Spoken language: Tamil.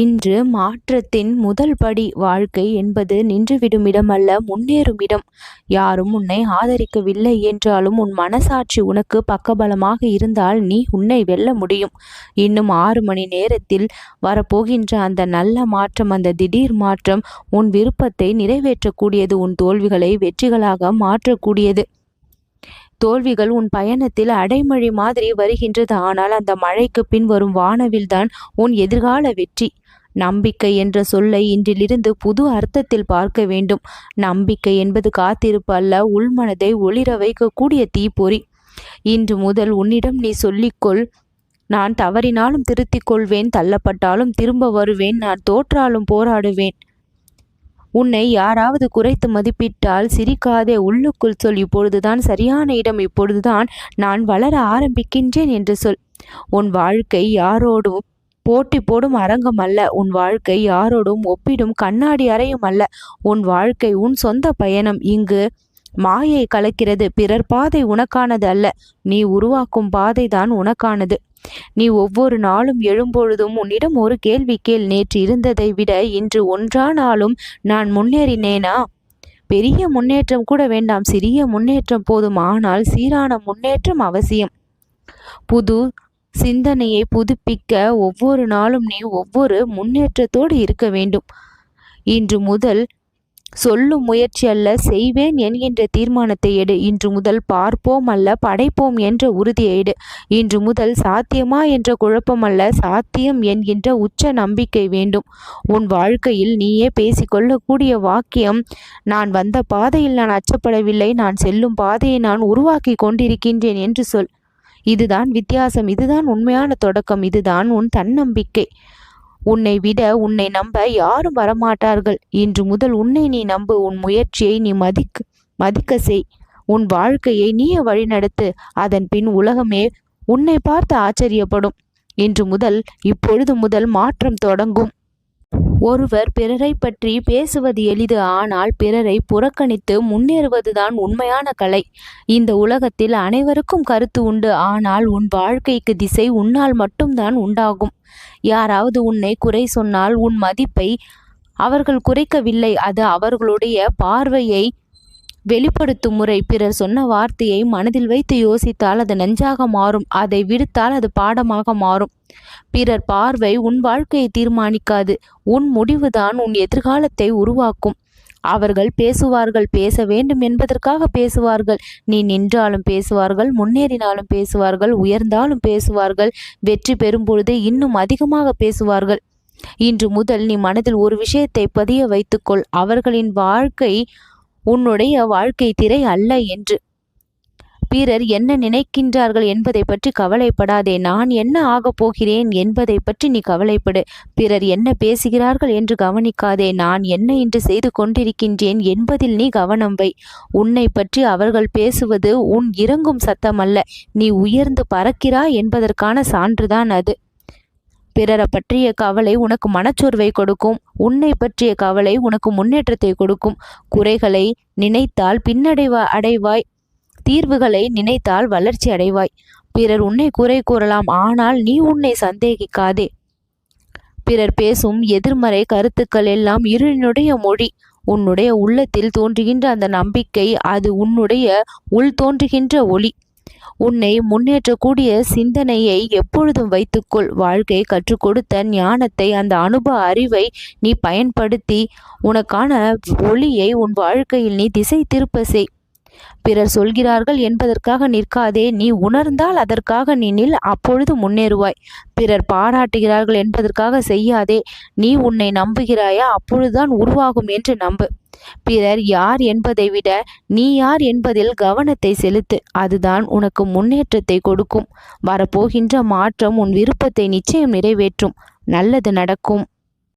இன்று மாற்றத்தின் முதல் படி வாழ்க்கை என்பது நின்றுவிடும் இடமல்ல முன்னேறும் இடம். யாரும் உன்னை ஆதரிக்கவில்லை என்றாலும் உன் மனசாட்சி உனக்கு பக்கபலமாக இருந்தால் நீ உன்னை வெல்ல முடியும். இன்னும் ஆறு மணி நேரத்தில் வரப்போகின்ற அந்த நல்ல மாற்றம் அந்த திடீர் மாற்றம் உன் விருப்பத்தை நிறைவேற்றக்கூடியது உன் தோல்விகளை வெற்றிகளாக மாற்றக்கூடியது. தோல்விகள் உன் பயணத்தில் அடைமழை மாதிரி வருகின்றது. ஆனால் அந்த மழைக்கு பின் வரும் வானவில்தான் உன் எதிர்கால வெற்றி. நம்பிக்கை என்ற சொல்லை இன்றிலிருந்து புது அர்த்தத்தில் பார்க்க வேண்டும். நம்பிக்கை என்பது காத்திருப்பு அல்ல உள்மனதை ஒளிர வைக்கக்கூடிய தீப்பொறி. இன்று முதல் உன்னிடம் நீ சொல்லிக்கொள் நான் தவறினாலும் திருத்திக் கொள்வேன் தள்ளப்பட்டாலும் திரும்ப வருவேன் நான் தோற்றாலும் போராடுவேன். உன்னை யாராவது குறைத்து மதிப்பிட்டால் சிரிக்காதே உள்ளுக்குள் சொல். இப்பொழுதுதான் சரியான இடம். இப்பொழுதுதான் நான் வளர ஆரம்பிக்கின்றேன் என்று சொல். உன் வாழ்க்கை யாரோடும் போட்டி போடும் அரங்கம் அல்ல. உன் வாழ்க்கை யாரோடும் ஒப்பிடும் கண்ணாடி அறையும் அல்ல. உன் வாழ்க்கை உன் சொந்த பயணம். இங்கு மாயை கலக்கிறது பிறர் பாதை உனக்கானது அல்ல. நீ உருவாக்கும் பாதை தான் உனக்கானது. நீ ஒவ்வொரு நாளும் எழும்பொழுதும் உன்னிடம் ஒரு கேள்வி கேள். நேற்று இருந்ததை விட இன்று ஒன்றானாலும் நான் முன்னேறினேனா? பெரிய முன்னேற்றம் கூட வேண்டாம். சிறிய முன்னேற்றம் போதும். ஆனால் சீரான முன்னேற்றம் அவசியம். புது சிந்தனையை புதுப்பிக்க ஒவ்வொரு நாளும் நீ ஒவ்வொரு முன்னேற்றத்தோடு இருக்க வேண்டும். இன்று முதல் சொல்லும் முயற்சி அல்ல செய்வேன் என்கின்ற தீர்மானத்தை எடு. இன்று முதல் பார்ப்போம் அல்ல படைப்போம் என்ற உறுதியை எடு. இன்று முதல் சாத்தியமா என்ற குழப்பம் அல்ல சாத்தியம் என்கின்ற உச்ச நம்பிக்கை வேண்டும். உன் வாழ்க்கையில் நீயே பேசிக்கொள்ளக்கூடிய வாக்கியம் நான் வந்த பாதையில் நான் அச்சப்படவில்லை நான் செல்லும் பாதையை நான் உருவாக்கி கொண்டிருக்கின்றேன் என்று சொல். இதுதான் வித்தியாசம் இதுதான் உண்மையான தொடக்கம் இதுதான் உன் தன்னம்பிக்கை. உன்னை விட உன்னை நம்ப யாரும் வரமாட்டார்கள். இன்று முதல் உன்னை நீ நம்பு. உன் முயற்சியை நீ மதிக்க மதிக்க செய். உன் வாழ்க்கையை நீயே வழிநடத்து. அதன் பின் உலகமே உன்னை பார்த்து ஆச்சரியப்படும். இன்று முதல் இப்பொழுது முதல் மாற்றம் தொடங்கும். ஒருவர் பிறரை பற்றி பேசுவது எளிது ஆனால் பிறரை புறக்கணித்து முன்னேறுவதுதான் உண்மையான கலை. இந்த உலகத்தில் அனைவருக்கும் கருத்து உண்டு ஆனால் உன் வாழ்க்கைக்கு திசை உன்னால் மட்டும்தான் உண்டாகும். யாராவது உன்னை குறை சொன்னால் உன் மதிப்பை அவர்கள் குறைக்கவில்லை அது அவர்களுடைய பார்வையை வெளிப்படுத்தும் முறை. பிறர் சொன்ன வார்த்தையை மனதில் வைத்து யோசித்தால் அது நஞ்சாக மாறும். அதை விடுத்தால் அது பாடமாக மாறும். பிறர் பார்வை உன் வாழ்க்கையை தீர்மானிக்காது. உன் முடிவுதான் உன் எதிர்காலத்தை உருவாக்கும். அவர்கள் பேசுவார்கள். பேச வேண்டும் என்பதற்காக பேசுவார்கள். நீ நின்றாலும் பேசுவார்கள். முன்னேறினாலும் பேசுவார்கள். உயர்ந்தாலும் பேசுவார்கள். வெற்றி பெறும் பொழுது இன்னும் அதிகமாக பேசுவார்கள். இன்று முதல் நீ மனதில் ஒரு விஷயத்தை பதிய வைத்துக்கொள். அவர்களின் வாழ்க்கை உன்னுடைய வாழ்க்கை திரை அல்ல என்று. பிறர் என்ன நினைக்கின்றார்கள் என்பதை பற்றி கவலைப்படாதே. நான் என்ன ஆகப் போகிறேன் என்பதை பற்றி நீ கவலைப்படு. பிறர் என்ன பேசுகிறார்கள் என்று கவனிக்காதே. நான் என்ன என்று செய்து கொண்டிருக்கின்றேன் என்பதில் நீ கவனம் வை. உன்னை பற்றி அவர்கள் பேசுவது உன் இறங்கும் சத்தமல்ல. நீ உயர்ந்து பறக்கிறாய் என்பதற்கான சான்றுதான் அது. பிறரை பற்றிய கவலை உனக்கு மனச்சோர்வை கொடுக்கும். உன்னை பற்றிய கவலை உனக்கு முன்னேற்றத்தை கொடுக்கும். குறைகளை நினைத்தால் பின்னடைவா அடைவாய். தீர்வுகளை நினைத்தால் வளர்ச்சி அடைவாய். பிறர் உன்னை குறை கூறலாம் ஆனால் நீ உன்னை சந்தேகிக்காதே. பிறர் பேசும் எதிர்மறை கருத்துக்கள் எல்லாம் இருளினுடைய மொழி. உன்னுடைய உள்ளத்தில் தோன்றுகின்ற அந்த நம்பிக்கை அது உன்னுடைய உள் தோன்றுகின்ற ஒளி. உன்னை முன்னேற்றக்கூடிய சிந்தனையை எப்பொழுதும் வைத்துக்கொள். வாழ்க்கை கற்றுக் கொடுத்த ஞானத்தை அந்த அனுபவ அறிவை நீ பயன்படுத்தி உனக்கான ஒளியை உன் வாழ்க்கையில் நீ திசை திருப்ப செய். பிறர் சொல்கிறார்கள் என்பதற்காக நிற்காதே. நீ உணர்ந்தால் அதற்காக நீ நில். அப்பொழுது முன்னேறுவாய். பிறர் பாராட்டுகிறார்கள் என்பதற்காக செய்யாதே. நீ உன்னை நம்புகிறாயா? அப்பொழுதுதான் உருவாகும் என்று நம்பு. பிறர் யார் என்பதை விட நீ யார் என்பதில் கவனத்தை செலுத்து. அதுதான் உனக்கு முன்னேற்றத்தை கொடுக்கும். வரப்போகின்ற மாற்றம் உன் விருப்பத்தை நிச்சயம் நிறைவேற்றும். நல்லது நடக்கும்.